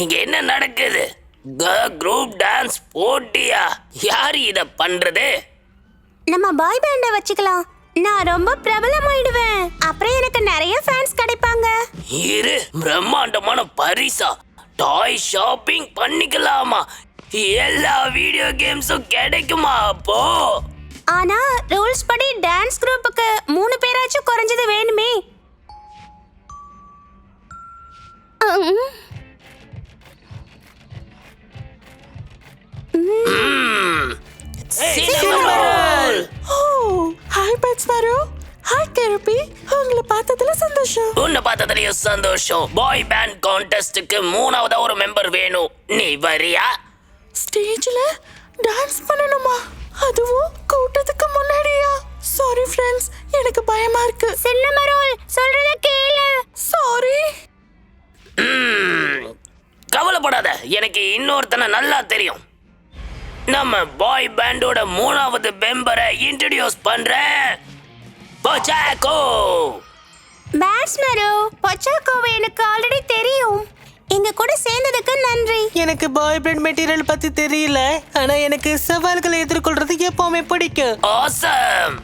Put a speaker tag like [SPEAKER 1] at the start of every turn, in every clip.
[SPEAKER 1] இங்க என்ன நடக்குது? குரூப் டான்ஸ் போட்டியா? யாரு இத பண்றது?
[SPEAKER 2] நம்ம பாய் பேண்டை வச்சுக்கலாம். நான் ரொம்ப பிரபலமாயிடுவேன். அப்புறம் எனக்கு நிறைய ஃபேன்ஸ் கிடைப்பாங்க.
[SPEAKER 1] இரு பிரம்மாண்டமான பரிசா. டாய் ஷாப்பிங் பண்ணிக்கலாமா? எல்லா வீடியோ கேம்ஸும் கிடைக்குமா அப்போ?
[SPEAKER 2] ஆனா ரூல்ஸ் படி டான்ஸ் குரூப்புக்கு மூணு பேராச்சும் குறைஞ்சது
[SPEAKER 3] ஓ ஹாய் பேட்ஸ் மாரோ ஹாய் தெரப்பி உங்களை பார்த்ததுல சந்தோஷம்
[SPEAKER 1] உன்னை பார்த்ததுலயும் சந்தோஷம் பாய் பேண்ட் கான்டெஸ்டுக்கு மூணாவதா ஒரு மெம்பர் வேணும் நீ வரியா?
[SPEAKER 3] ஸ்டேஜ்ல டான்ஸ் பண்ணணுமா? அதுவும் கூட்டத்துக்கு முன்னாடியா? சாரி ஃப்ரெண்ட்ஸ் எனக்கு பயமா இருக்கு.
[SPEAKER 2] சின்ன மரோல் சொல்றத கேளு.
[SPEAKER 3] சாரி
[SPEAKER 1] கவலைப்படாத. எனக்கு இன்னொருத்தனை நல்லா தெரியும். நம்ம பாய் பேண்டோட மூணாவது மெம்பரை இன்ட்ரடியூஸ் பண்றேன் பொச்சாக்கோ.
[SPEAKER 2] பேட்ஸ் மரோ பொச்சாக்கோவை எனக்கு ஆல்ரெடி தெரியும். எங்க கூட சேர்ந்ததுக்கு நன்றி.
[SPEAKER 3] எனக்கு பாய் ஃப்ரெண்ட் மெட்டீரியல் பத்தி தெரியல ஆனா எனக்கு சவால்களை எதிர்கொள்றது எப்பவுமே பிடிக்கும்.
[SPEAKER 1] ஆசம்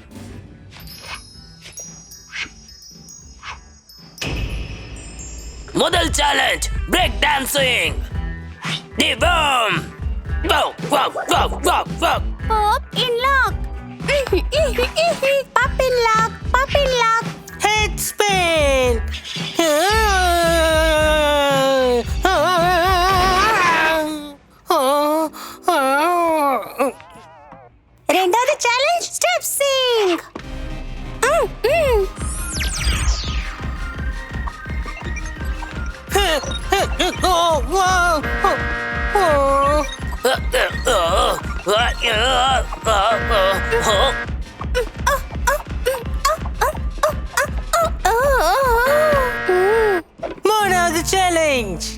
[SPEAKER 1] முதல் challenge break dancing the boom Pop in lock. Pop
[SPEAKER 2] in lock, pop in lock. Head spin. రెండోది ఛాలెంజ్
[SPEAKER 3] స్టెప్ సింగ్
[SPEAKER 2] Oh, whoa! Oh, oh.
[SPEAKER 3] மூணாவது சேலஞ்ச்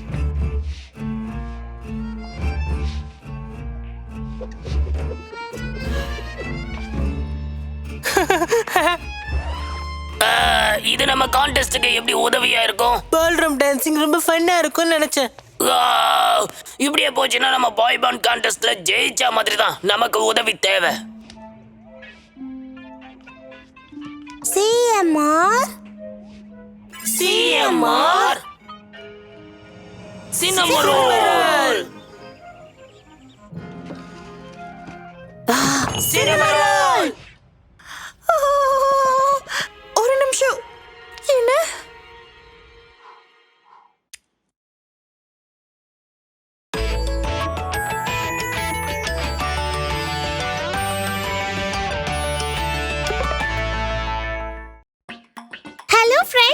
[SPEAKER 1] இது நம்ம கான்டெஸ்டுக்கு எப்படி உதவியா இருக்கும்
[SPEAKER 3] பால்ரூம் டான்சிங் ரொம்ப ஃபன்னா இருக்கும்னு நினைச்சேன்!
[SPEAKER 1] இப்படியே போச்சுன்னா நம்ம பாய் பாண்ட் கான்டெஸ்ட்ல ஜெயிச்சா மாதிரி தான் நமக்கு உதவி தேவை.
[SPEAKER 2] CMR?
[SPEAKER 1] CMR? Cinnamoroll Cinnamoroll